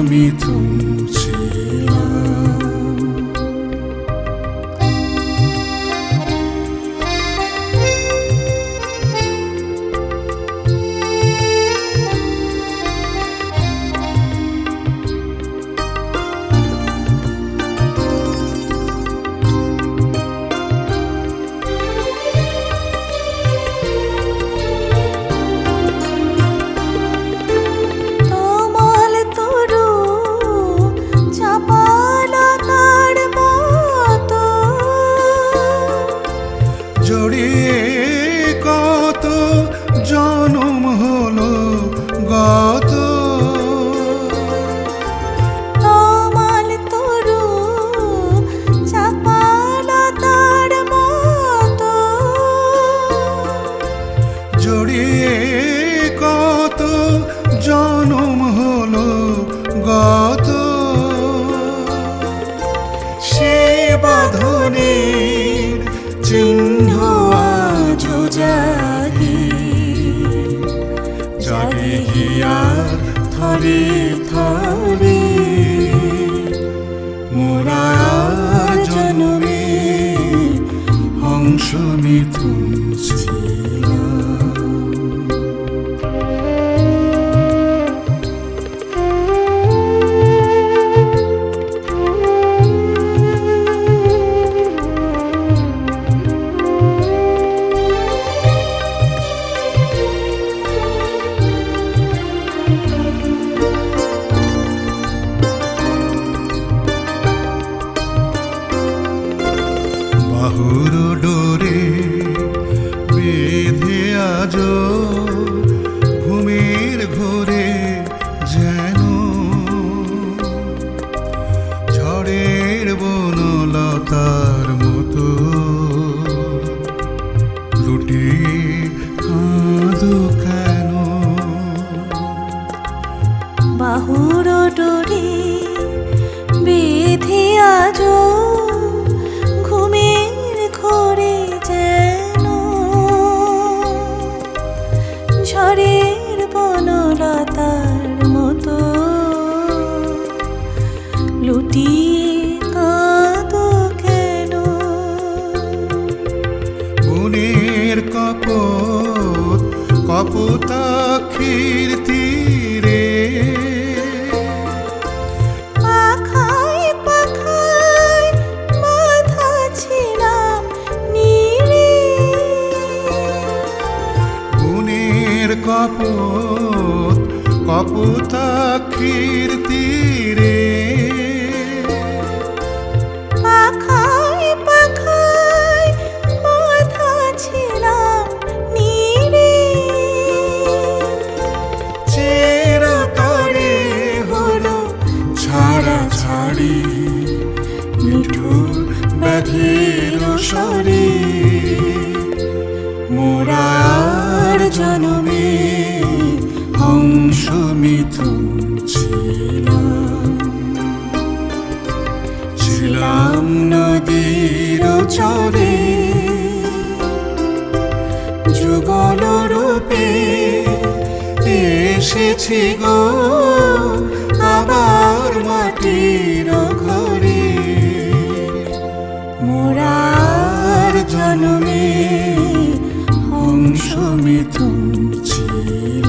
অংশ মিথুন কত জনম হলো গত। জড়িয়ে কত জনম হলো গত। সে বাঁধনের চিহ্ন জাগি জাগে হিয়ার থরে থরে মোরা অংশ মিথুন ছিলাম কপতাক্ষীর তীরে। পাখায় পাখায় বাঁধা ছিলাম নীড়ে বনের কপত কপতাক্ষীর তীরে। পাখায় সরে মোরার জন্মে অংশ মিথুন ছিলাম ছিলাম নদীর চরে যুগল রূপে এসেছি গো আবার মাটির 从迹。